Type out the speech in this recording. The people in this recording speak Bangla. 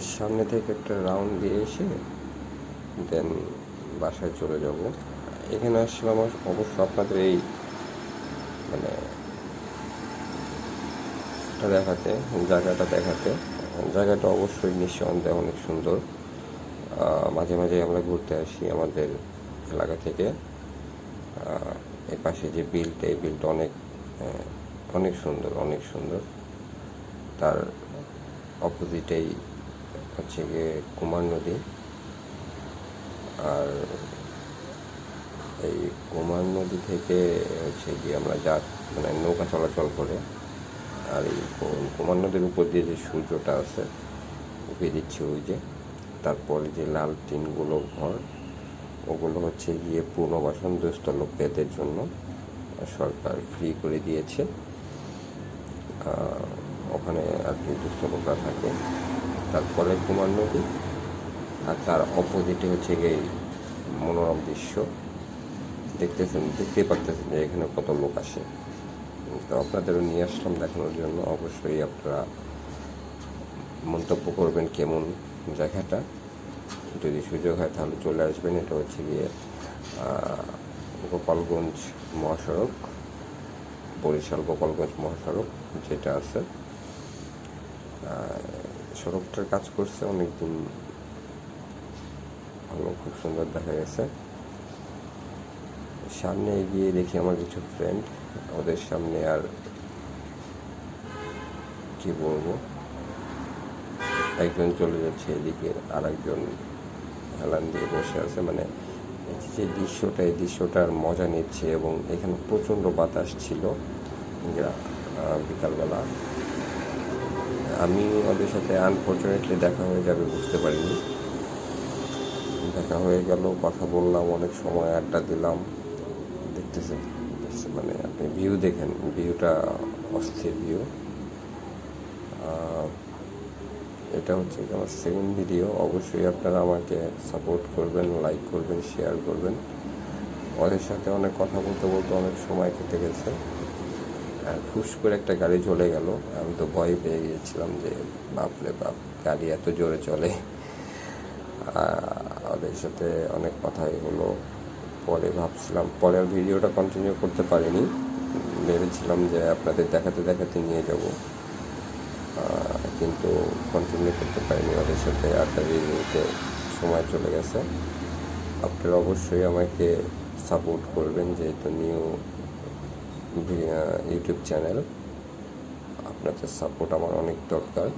সামনে থেকে একটা রাউন্ড দিয়ে এসে দেন বাসায় চলে যাব। এখানে আসলাম আস- অবশ্য আপনাদের এই মানে দেখাতে জায়গাটা দেখাতে। জায়গাটা অবশ্যই নিঃসন্দেহে অনেক সুন্দর। মাঝে মাঝে আমরা ঘুরতে আসি আমাদের এলাকা থেকে। আহ, এ পাশে যে বিলটা এই বিলটা অনেক অনেক সুন্দর অনেক সুন্দর। তার অপোজিটেই হচ্ছে গিয়ে কুমার নদী। আর এই কুমার নদী থেকে হচ্ছে গিয়ে আমরা যা মানে নৌকা চলাচল করে, আর এই কুমার নদীর উপর দিয়ে যে সূর্যটা আছে উঠে দিচ্ছে ওই যে, তারপরে যে লাল টিনগুলো ঘর, ওগুলো হচ্ছে গিয়ে পুনর্বাসন দুস্থ লোকদের জন্য সরকার ফ্রি করে দিয়েছে। ওখানে আর কি দুস্থ লোকরা থাকে। তারপরে কুমার নদী আর তার অপোজিটে হচ্ছে গিয়ে মনোরম দৃশ্য। দেখতেছেন, দেখতেই পারতেছেন যে এখানে কত লোক আসে। তো আপনাদেরও নিয়ে আসলাম দেখানোর জন্য। অবশ্যই আপনারা মন্তব্য করবেন কেমন জায়গাটা। যদি সুযোগ হয় তাহলে চলে আসবেন। এটা হচ্ছে গিয়ে গোপালগঞ্জ মহাসড়ক, বরিশাল গোপালগঞ্জ মহাসড়ক, যেটা আছে সড়কটার কাজ করছে, অনেকদিন ভালো, খুব সুন্দর দেখা গেছে। সামনে এগিয়ে দেখি আমার কিছু ফ্রেন্ড ওদের সামনে আর কি বলব? একজন চলে যাচ্ছে এদিকে আর একজন হেলান দিয়ে বসে আছে মানে যে দৃশ্যটা, এই দৃশ্যটার মজা নিচ্ছে এবং এখানে প্রচণ্ড বাতাস ছিল বিকালবেলা। আমি ওদের সাথে আনফর্চুনেটলি দেখা হয়ে যাবে বুঝতে পারিনি। দেখা হয়ে গেল, কথা বললাম, অনেক সময় আড্ডা দিলাম। দেখতেছেন মানে আপনি ভিউ দেখেন ভিউটা অস্থির ভিউ এটা হচ্ছে আমার সেকেন্ড ভিডিও অবশ্যই আপনারা আমাকে সাপোর্ট করবেন লাইক করবেন শেয়ার করবেন। ওদের সাথে অনেক কথা বলতে বলতে অনেক সময় কেটে গেছে। ফুস করে একটা গাড়ি চলে গেল। আমি তো ভয় পেয়ে গিয়েছিলাম যে বাপরে বাপ, গাড়ি এত জোরে চলে। ওদের সাথে অনেক কথাই হলো। পরে ভাবছিলাম, পরের ভিডিওটা কন্টিনিউ করতে পারিনি। ভেবেছিলাম যে আপনাদের দেখাতে দেখাতে নিয়ে যাব। কিন্তু কন্টিনিউ করতে পারিনি ওদের সাথে। আড্ডা দিয়ে সময় চলে গেছে। আপনারা অবশ্যই আমাকে সাপোর্ট করবেন, যেহেতু নিউ ইউটিউব চ্যানেল আপনাদের সাপোর্ট আমার অনেক দরকার।